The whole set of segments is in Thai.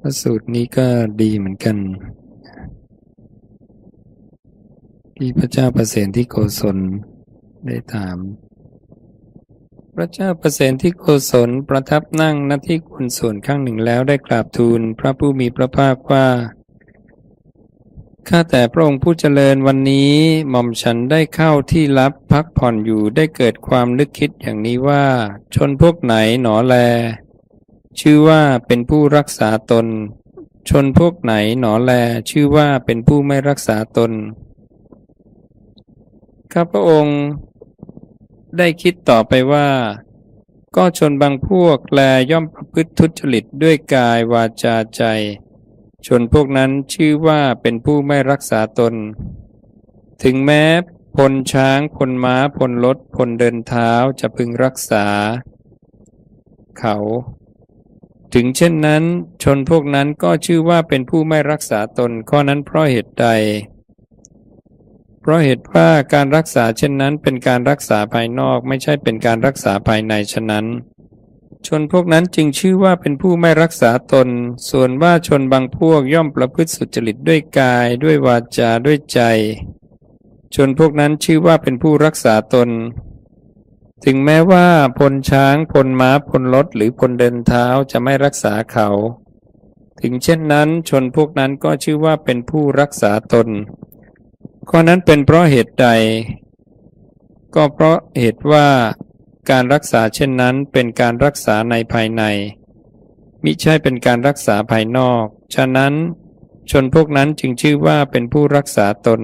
พระสูตรนี้ก็ดีเหมือนกัน ที่พระเจ้าประเสนที่โกศลได้ถาม พระเจ้าประเสนที่โกศลประทับนั่งณที่ควรส่วนข้างหนึ่งแล้วได้กราบทูลพระผู้มีพระภาคว่าข้าแต่พระองค์ผู้เจริญวันนี้หม่อมฉันได้เข้าที่รับพักผ่อนอยู่ได้เกิดความนึกคิดอย่างนี้ว่า ชนพวกไหนหนอแล ชื่อว่าเป็นผู้รักษาตน ชนพวกไหนหนอแล ชื่อว่าเป็นผู้ไม่รักษาตน ข้าพระองค์ ได้คิดต่อไปว่า ก็ชนบางพวกแลย่อมประพฤติทุจริตด้วยกายวาจาใจ ชนพวกนั้นชื่อว่าเป็นผู้ไม่รักษาตน ถึงแม้พลช้างพลม้าพลรถพลเดินเท้าจะพึงรักษา เขา ถึงเช่นนั้น ชนพวกนั้นก็ชื่อว่าเป็นผู้ไม่รักษาตนข้อนั้นเพราะเหตุใด เพราะเหตุว่าการรักษาเช่นนั้นเป็นการรักษาภายนอกไม่ใช่เป็นการรักษาภายในฉะนั้น ชนพวกนั้นจึงชื่อว่าเป็นผู้ไม่รักษาตน ส่วนว่าชนบางพวกย่อมประพฤติสุจริตด้วยกาย ด้วยวาจาด้วยใจ ชนพวกนั้นชื่อว่าเป็นผู้รักษาตน ถึงแม้ว่าพลช้างพลม้าพลรถหรือพลเดินเท้าจะไม่รักษาเขา ถึงเช่นนั้นชนพวกนั้นก็ชื่อว่าเป็นผู้รักษาตน ข้อนั้นเป็นเพราะเหตุใด ก็เพราะเหตุว่าการรักษาเช่นนั้นเป็นการรักษาในภายใน มิใช่เป็นการรักษาภายนอก ฉะนั้นชนพวกนั้นจึงชื่อว่าเป็นผู้รักษาตน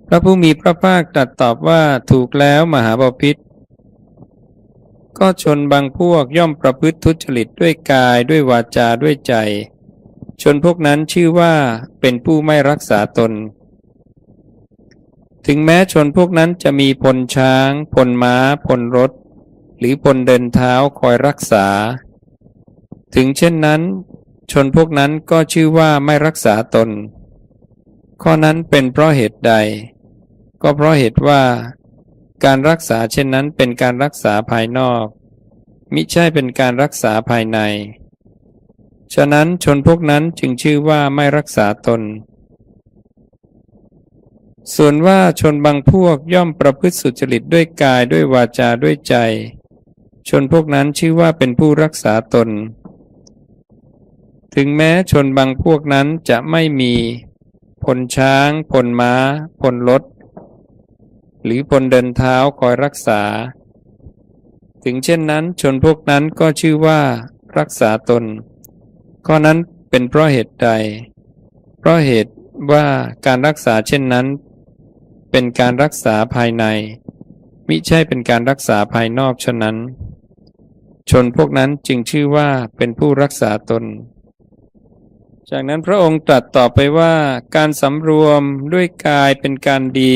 พ ระผู้มีพระภาคตรัสตอบว่าถูกแล้วมหาบพิษก็ชนบางพวกย่อมประพฤติทุจริตด้วยกายด้วยวาจาด้วยใจ ชนพวกนั้นชื่อว่าเป็นผู้ไม่รักษาตน ถึงแม้ชนพวกนั้นจะมีพลช้าง พลม้า พลรถ หรือพลเดินเท้าคอยรักษา ถึงเช่นนั้น ชนพวกนั้นก็ชื่อว่าไม่รักษาตน ข้อนั้นเป็นเพราะเหตุใด ก็เพราะเหตุว่า การรักษาเช่นนั้นเป็นการรักษาภายนอก มิใช่เป็นการรักษาภายใน ฉะนั้นชนพวกนั้นจึงชื่อว่าไม่รักษาตน ส่วนว่าชนบางพวกย่อมประพฤติสุจริตด้วยกายด้วยวาจาด้วยใจ ชนพวกนั้นชื่อว่าเป็นผู้รักษาตน ถึงแม้ชนบางพวกนั้นจะไม่มีพลช้างพลม้าพลรถ หรือพลเดินเท้าคอยรักษา ถึงเช่นนั้นชนพวกนั้นก็ชื่อว่ารักษาตน ข้อนั้นเป็นเพราะเหตุใด เพราะเหตุว่าการรักษาเช่นนั้น เป็นการรักษาภายใน มิใช่เป็นการรักษาภายนอกฉะนั้น ชนพวกนั้นจึงชื่อว่าเป็นผู้รักษาตน จากนั้นพระองค์ตรัสต่อไปว่า การสำรวมด้วยกายเป็นการดี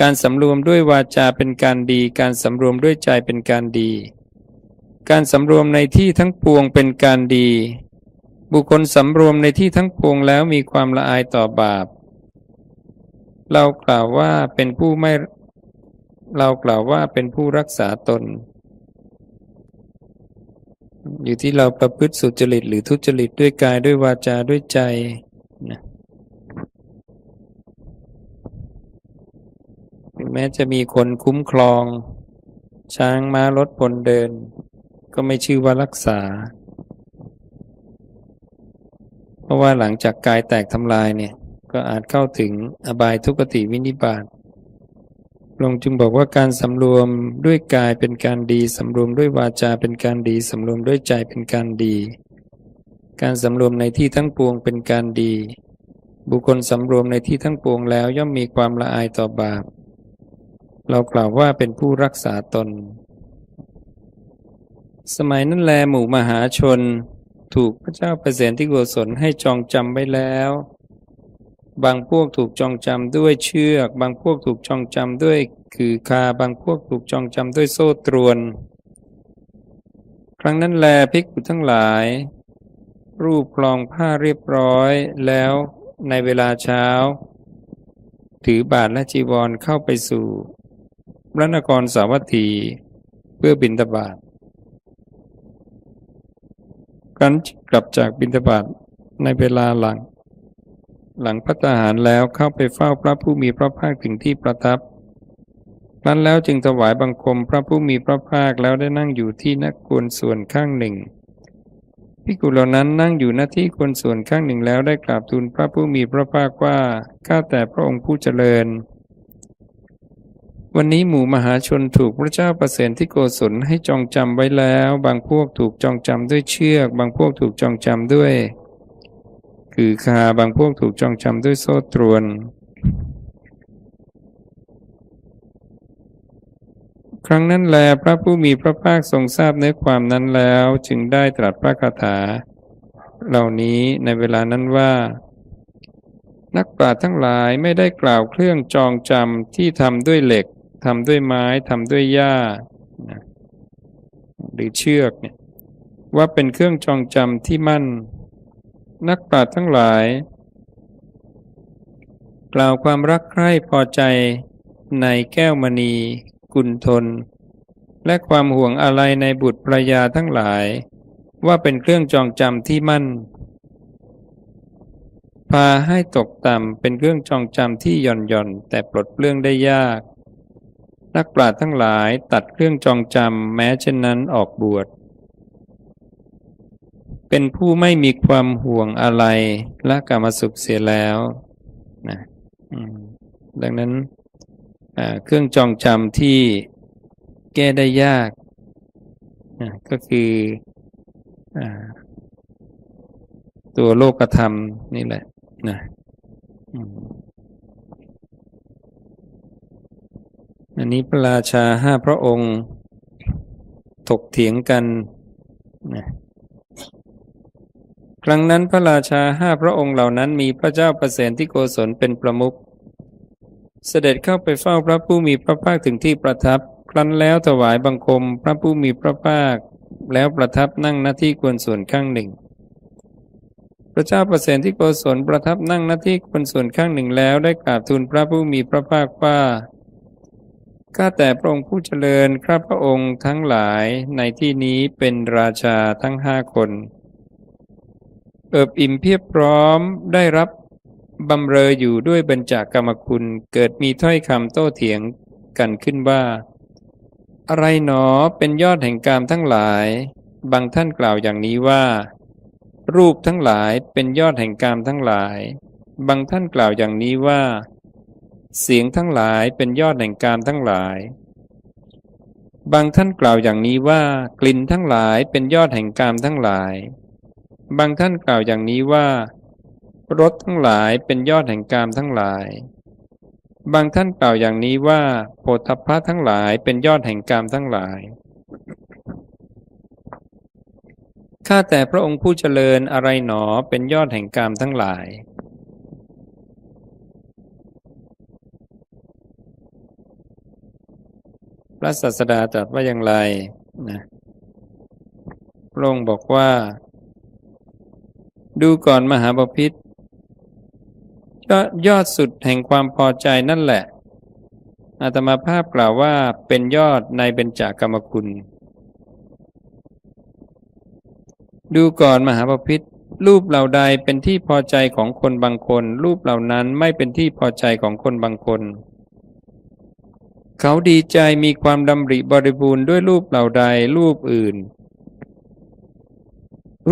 การสำรวมด้วยวาจาเป็นการดี การสำรวมด้วยใจเป็นการดี การสำรวมในที่ทั้งปวงเป็นการดี บุคคลสำรวมในที่ทั้งปวงแล้วมีความละอายต่อบาป เรากล่าวว่าเป็นผู้ไม่ เรากล่าวว่าเป็นผู้รักษาตน อยู่ที่เราประพฤติสุจริตหรือทุจริตด้วยกายด้วยวาจาด้วยใจนะถึง แม้จะมีคนคุ้มครอง ช้างม้ารถพลเดิน ก็ไม่ชื่อว่ารักษา เพราะว่าหลังจากกายแตกทำลายเนี่ย ก็อาจเข้าถึงอบายทุกติวินิบาตพระองจึงบอกว่าการสำรวมด้วยกายเป็นการดีสำรวมด้วยวาจาเป็นการดีสำรวมด้วยใจเป็นการดี การสำรวมในที่ทั้งปวงเป็นการดี บุคคลสำรวมในที่ทั้งปวงแล้วย่อมมีความละอายต่อบาป เรากล่าวว่าเป็นผู้รักษาตน สมัยนั้นแลหมู่มหาชน ถูกพระเจ้าเปรตที่โกศลให้จองจำไว้แล้ว บางพวกถูกจองจำด้วยเชือก บางพวกถูกจองจำด้วยคือคา บางพวกถูกจองจำด้วยโซ่ตรวน ครั้งนั้นแลภิกษุทั้งหลาย รูปคลองผ้าเรียบร้อยแล้วในเวลาเช้า ถือบาทและจีวรเข้าไปสู่ พระนครสาวัตถีเพื่อบิณฑบาตครั้นกลับจากบิณฑบาตในเวลาหลัง หลังพัฒหารแล้วเข้าไปเฝ้าพระผู้มีพระภาคถึงที่ประทับครั้นแล้วจึงถวายบังคมพระผู้มีพระภาคแล้วได้นั่งอยู่ที่นักควรส่วนข้างหนึ่งพิกุเหล่านั้นนั่งอยู่หน้าที่ควรส่วนข้างหนึ่งแล้วได้กราบทูลพระผู้มีพระภาคว่าข้าแต่พระองค์ผู้เจริญ วันนี้หมู่มหาชนถูกพระเจ้าประเสนที่โกศลให้จองจำไว้แล้ว บางพวกถูกจองจำด้วยเชือก บางพวกถูกจองจำด้วย คือคาบางพวกถูกจองจำด้วยโซ่ตรวน ครั้งนั้นแลพระผู้มีพระภาคทรงทราบเนื้อความนั้นแล้วจึงได้ตรัสพระคาถา เหล่านี้ในเวลานั้นว่านักปราชญ์ทั้งหลายไม่ได้กล่าวเครื่องจองจำที่ทำด้วยเหล็ก ทำด้วยไม้ทำด้วยหญ้าหรือเชือกเนี่ยว่าเป็นเครื่องจองจำที่มั่น นักปราชญ์ทั้งหลาย กล่าวความรักใคร่พอใจในแก้วมณี กุลทน และความห่วงอะไรในบุตรภรยาทั้งหลาย ว่าเป็นเครื่องจองจำที่มั่น พาให้ตกต่ำเป็นเครื่องจองจำที่หย่อนหย่อนแต่ปลดเปลื้องได้ยาก นักปราชญ์ทั้งหลายตัดเครื่องจองจำแม้เช่นนั้นออกบวช เป็นผู้ไม่มีความห่วงอะไรและกรรมสุขเสียแล้วนะดังนั้นเครื่องจองจำที่แก้ได้ยากอ่าก็คืออตัวโลกธรรมนี่แหละนะอืม อันนี้พระราชาห้าพระองค์ ถกเถียงกันนะครั้งนั้นพระราชาห้าพระองค์เหล่านั้นมีพระเจ้าประเสนที่โกศลเป็นประมุข เสด็จเข้าไปเฝ้าพระผู้มีพระภาคถึงที่ประทับ ครั้นแล้วถวายบังคมพระผู้มีพระภาค แล้วประทับนั่งหน้าที่ควรส่วนข้างหนึ่ง พระเจ้าประเสนที่โกศลประทับนั่งหน้าที่ควรส่วนข้างหนึ่งแล้วได้กราบทูลพระผู้มีพระภาคว่า ข้าแต่พระองค์ผู้เจริญข้าพระองค์ทั้งหลายในที่นี้เป็นราชาทั้งห้าคน เอิบอิ่มเพียบพร้อมได้รับบำเรออยู่ด้วยบรรจากรรมคุณเกิดมีถ้อยคำโต้เถียงกันขึ้นว่า อะไรหนอเป็นยอดแห่งกามทั้งหลาย บางท่านกล่าวอย่างนี้ว่า รูปทั้งหลายเป็นยอดแห่งกามทั้งหลาย บางท่านกล่าวอย่างนี้ว่า เสียงทั้งหลายเป็นยอดแห่งกามทั้งหลาย บางท่านกล่าวอย่างนี้ว่ากลิ่นทั้งหลายเป็นยอดแห่งกามทั้งหลาย บางท่านกล่าวอย่างนี้ว่ารสทั้งหลายเป็นยอดแห่งกามทั้งหลาย บางท่านกล่าวอย่างนี้ว่าโพธพะทั้งหลายเป็นยอดแห่งกามทั้งหลาย ข้าแต่พระองค์ผู้เจริญอะไรหนอเป็นยอดแห่งกามทั้งหลาย พ ระศาสดาตรัสว่าอย่างไรนะพระองค์บอกว่า ดูก่อนมหาบพิษยอดยอดสุดแห่งความพอใจนั่นแหละ อาตมาภาพกล่าวว่าเป็นยอดในเบญจากรรมคุณ ดูก่อนมหาบพิษรูปเหล่าใดเป็นที่พอใจของคนบางคน รูปเหล่านั้นไม่เป็นที่พอใจของคนบางคน เขาดีใจมีความดำริบริบูรณ์ด้วยรูปเหล่าใดรูปอื่น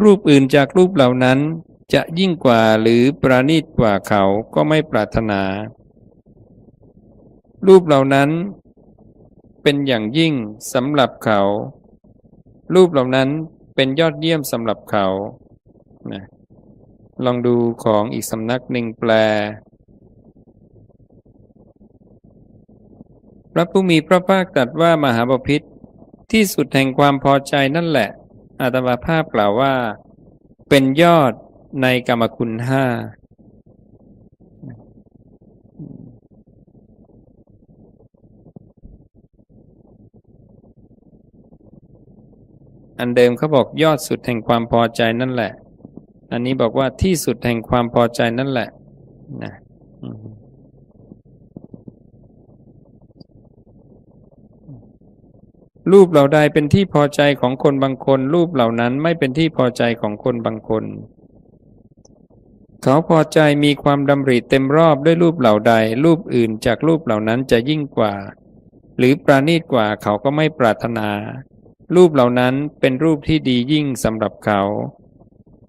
รูปอื่นจากรูปเหล่านั้นจะยิ่งกว่าหรือประณีตกว่าเขาก็ไม่ปรารถนา รูปเหล่านั้นเป็นอย่างยิ่งสำหรับเขา รูปเหล่านั้นเป็นยอดเยี่ยมสำหรับเขานะลองดูของอีกสำนักหนึ่งแปล พระผู้มีพระภาคตรัสว่ามหาบพิษที่สุดแห่งความพอใจนั่นแหละ อาตมาภาพกล่าวว่า เป็นยอดในกรรมคุณห้าอันเดิมเขาบอกยอดสุดแห่งความพอใจนั่นแหละ อันนี้บอกว่าที่สุดแห่งความพอใจนั่นแหละนะอืม รูปเหล่าใดเป็นที่พอใจของคนบางคน รูปเหล่านั้นไม่เป็นที่พอใจของคนบางคน เขาพอใจมีความดำริเต็มรอบด้วยรูปเหล่าใด รูปอื่นจากรูปเหล่านั้นจะยิ่งกว่า หรือประณีตกว่าเขาก็ไม่ปรารถนา รูปเหล่านั้นเป็นรูปที่ดียิ่งสำหรับเขา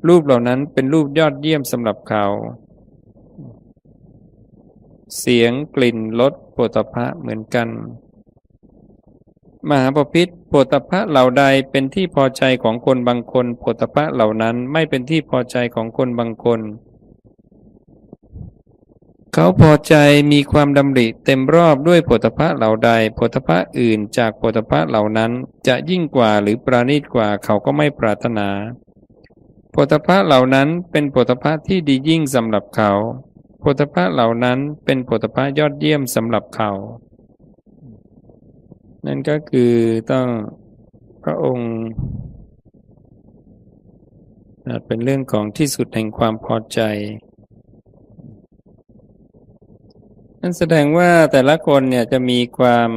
รูปเหล่านั้นเป็นรูปยอดเยี่ยมสำหรับเขา เสียงกลิ่นรสโผฏฐะเหมือนกัน มหาปพิธโผฏฐะเหล่าใดเป็นที่พอใจของคนบางคนโผฏฐะเหล่านั้นไม่เป็นที่พอใจของคนบางคน เขาพอใจมีความดำริเต็มรอบด้วยโผฏฐะเหล่าใดโผฏฐะอื่นจากโผฏฐะเหล่านั้นจะยิ่งกว่าหรือประณีตกว่าเขาก็ไม่ปรารถนาโผฏฐะเหล่านั้นเป็นโผฏฐะที่ดียิ่งสำหรับเขาโผฏฐะเหล่านั้นเป็นโผฏฐะยอดเยี่ยมสำหรับเขา นั่นก็คือต้องพระองค์ เป็นเรื่องของที่สุดแห่งความพอใจ นั่นแสดงว่าแต่ละคนเนี่ยจะมีความ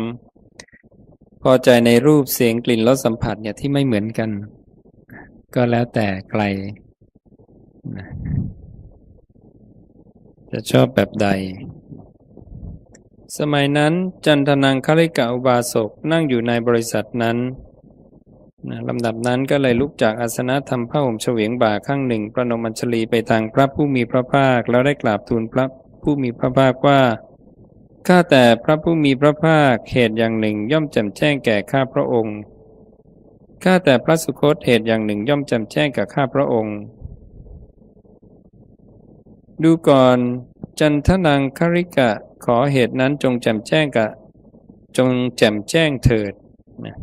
พอใจในรูปเสียงกลิ่นรสสัมผัสเนี่ยที่ไม่เหมือนกัน ก็แล้วแต่ใคร จะชอบแบบใด สมัยนั้นจันทนังคลิกะอุบาสกนั่งอยู่ในบริษัทนั้นนะลำดับนั้นก็เลยลุกจากอาสนะทำผ้าห่มเฉวียงบ่าข้างหนึ่ง ประนมอัญชลีไปทางพระผู้มีพระภาค แล้วได้กราบทูลพระผู้มีพระภาคว่าข้าแต่พระผู้มีพระภาคเหตุอย่างหนึ่งย่อมแจ่มแจ้งแก่ข้าพระองค์ข้าแต่พระสุคตเหตุอย่างหนึ่งย่อมแจ่มแจ้งกับข้าพระองค์ ดูก่อน จันทนังคริกะ ขอเหตุนั้นจงแจ่มแจ้งกับจงแจ่มแจ้งเถิดนะ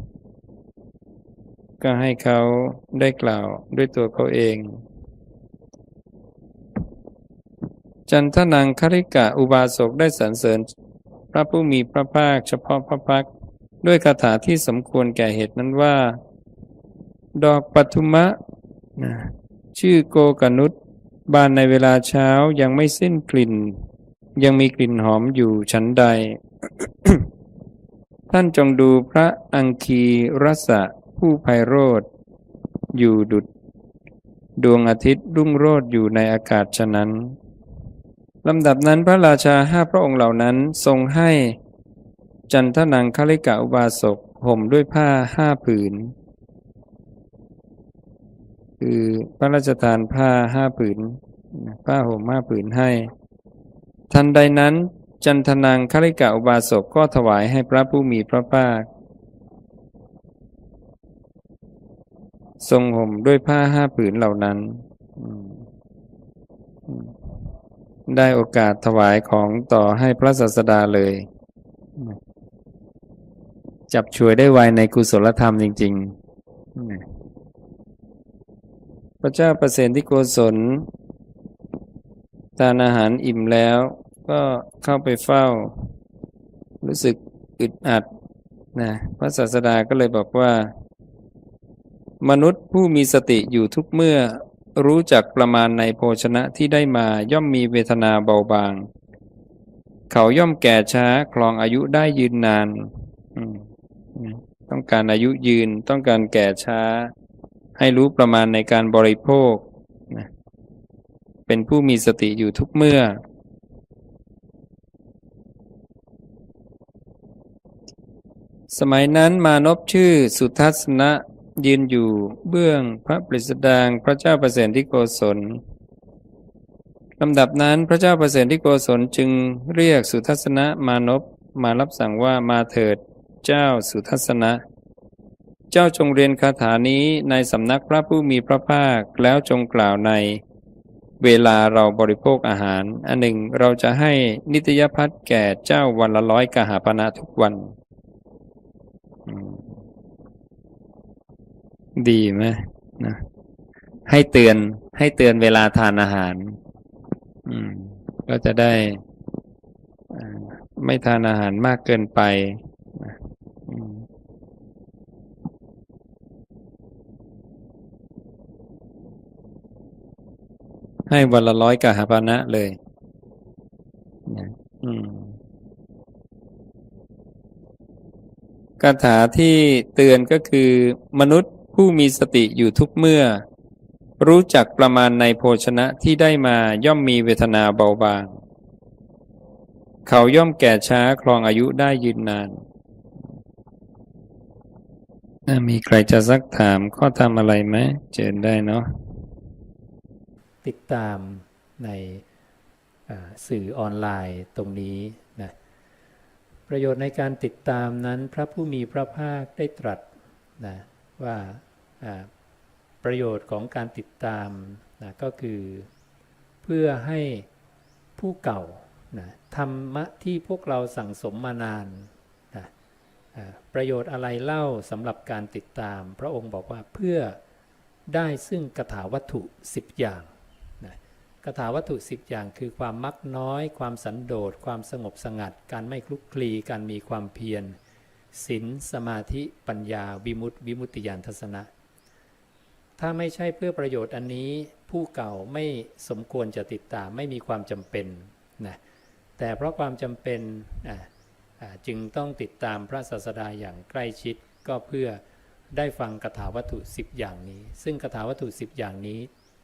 ก็ให้เขาได้กล่าวด้วยตัวเขาเอง จันทนังคริกะอุบาสกได้สรรเสริญ พระผู้มีพระภาคเฉพาะพระพักด้วยคาถาที่สมควรแก่เหตุนั้นว่า ดอกปัทุมะนะชื่อโกกนุษบานในเวลาเช้ายังไม่สิ้นกลิ่น ยังมีกลิ่นหอมอยู่ชั้นใด ท่านจงดูพระอังคีรสะผู้ไพโรธอยู่ดุดดวงอาทิตย์รุ่งโรจน์อยู่ในอากาศฉะนั้นลำดับนั้นพระราชาห้าพระองค์เหล่านั้นทรงให้ จันทนังคลิกะอุบาสกห่มด้วยผ้าห้าผืน คือพระราชทานผ้าห้าผืน ผ้าห่มห้าผืนให้ ทันใดนั้น จันทนังคลิกะอุบาสกก็ถวายให้พระผู้มีพระภาค ทรงห่มด้วยผ้าห้าผืนเหล่านั้น ได้โอกาสถวายของต่อให้พระศาสดาเลย จับช่วยได้ไวในกุศลธรรมจริง ๆ พระเจ้าประเสนที่โกศลทานอาหารอิ่มแล้ว ก็เข้าไปเฝ้า รู้สึกอึดอัดนะพระศาสดาก็เลยบอกว่า มนุษย์ผู้มีสติอยู่ทุกเมื่อรู้จักประมาณในโภชนะที่ได้มาย่อมมีเวทนาเบาบาง เขาย่อมแก่ช้าคลองอายุได้ยืนนาน ต้องการอายุยืนต้องการแก่ช้า ให้รู้ประมาณในการบริโภค เป็นผู้มีสติอยู่ทุกเมื่อ สมัยนั้นมานพชื่อสุทัศนะยืนอยู่เบื้องพระปริสดางพระเจ้าประเสนที่โกศลลำดับนั้นพระเจ้าประเสนที่โกศลจึงเรียกสุทัศนะมานพมารับสั่งว่ามาเถิดเจ้าสุทัศนะ เจ้าจงเรียนคาถานี้ในสำนักพระผู้มีพระภาคแล้วจงกล่าวใน เวลาเราบริโภคอาหาร อันหนึ่งเราจะให้นิตยพัฒแก่เจ้าวันละร้อยกหาปณะทุกวัน ดีไหมนะให้เตือนให้เตือนเวลาทานอาหาร อืม ก็จะได้ไม่ทานอาหารมากเกินไปให้วันละร้อยกะหาปณะเลย คาถาที่เตือนก็คือ มนุษย์ผู้มีสติอยู่ทุกเมื่อ รู้จักประมาณในโภชนะที่ได้มาย่อมมีเวทนาเบาบาง เขาย่อมแก่ช้าครองอายุได้ยืนนานอะมีใครจะซักถามข้อทำอะไรไหมเจนได้เนาะติดตามในสื่อออนไลน์ตรงนี้ ประโยชน์ในการติดตามนั้นพระผู้มีพระภาคได้ตรัสนะว่าประโยชน์ของการติดตามนะก็คือเพื่อให้ผู้เก่านะธรรมะที่พวกเราสั่งสมมานานนะประโยชน์อะไรเล่าสำหรับการติดตาม พระองค์บอกว่าเพื่อได้ซึ่งกถาวัตถุ 10 อย่าง คาถาวัตถุสิบอย่างคือความมักน้อย ความสันโดษ ความสงบสงัด การไม่คลุกคลี การมีความเพียรศีลสมาธิปัญญา วิมุตติวิมุตติญาณทัศนะ ถ้าไม่ใช่เพื่อประโยชน์อันนี้ ผู้เก่าไม่สมควรจะติดตามไม่มีความจำเป็นนะแต่เพราะความจำเป็นจึงต้องติดตามพระศาสดาอย่างใกล้ชิดก็เพื่อได้ฟังคาถาวัตถุ 10 อย่างนี้ ซึ่งคาถาวัตถุ 10 อย่างนี้